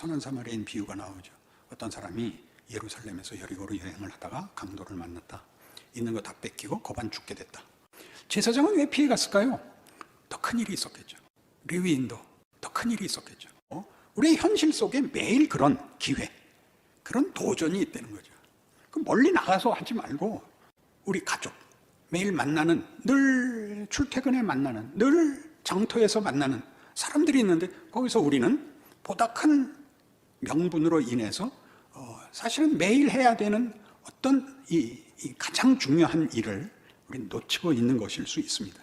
선한 사마리아인 비유가 나오죠. 어떤 사람이 예루살렘에서 여리고로 여행을 하다가 강도를 만났다. 있는 거 다 뺏기고 거반 죽게 됐다. 제사장은 왜 피해 갔을까요? 더 큰 일이 있었겠죠. 레위인도 더 큰 일이 있었겠죠. 어? 우리의 현실 속에 매일 그런 기회, 그런 도전이 있다는 거죠. 그 멀리 나가서 하지 말고 우리 가족 매일 만나는 늘 출퇴근에 만나는 늘 장터에서 만나는 사람들이 있는데 거기서 우리는 보다 큰 명분으로 인해서 어, 사실은 매일 해야 되는 어떤 이, 이 가장 중요한 일을 우리는 놓치고 있는 것일 수 있습니다.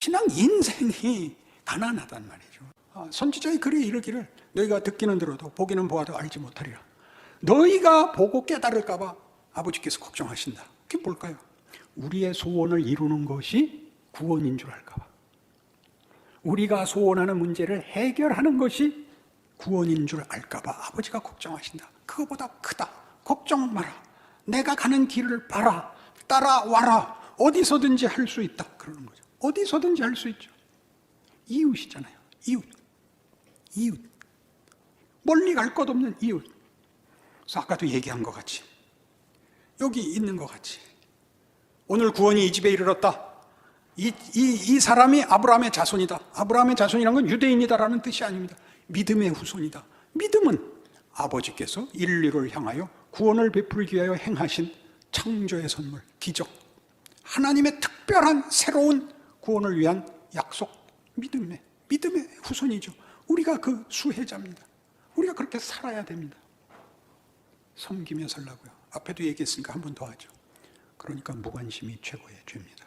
신앙 인생이 가난하단 말이죠. 아, 선지자의 글에 이르기를 너희가 듣기는 들어도 보기는 보아도 알지 못하리라. 너희가 보고 깨달을까봐 아버지께서 걱정하신다. 그게 뭘까요? 우리의 소원을 이루는 것이 구원인 줄 알까봐. 우리가 소원하는 문제를 해결하는 것이 구원인 줄 알까봐 아버지가 걱정하신다. 그거보다 크다. 걱정 마라. 내가 가는 길을 봐라. 따라와라. 어디서든지 할 수 있다. 그러는 거죠. 어디서든지 할 수 있죠. 이웃이잖아요. 이웃. 이웃. 멀리 갈 것 없는 이웃. 그래서 아까도 얘기한 것 같이. 여기 있는 것 같이. 오늘 구원이 이 집에 이르렀다. 이, 이, 이 사람이 아브라함의 자손이다. 아브라함의 자손이란 건 유대인이다라는 뜻이 아닙니다. 믿음의 후손이다. 믿음은 아버지께서 인류를 향하여 구원을 베풀기 위하여 행하신 창조의 선물, 기적. 하나님의 특별한 새로운 구원을 위한 약속, 믿음의, 믿음의 후손이죠. 우리가 그 수혜자입니다. 우리가 그렇게 살아야 됩니다. 섬기며 살라고요. 앞에도 얘기했으니까 한 번 더 하죠. 그러니까 무관심이 최고의 죄입니다.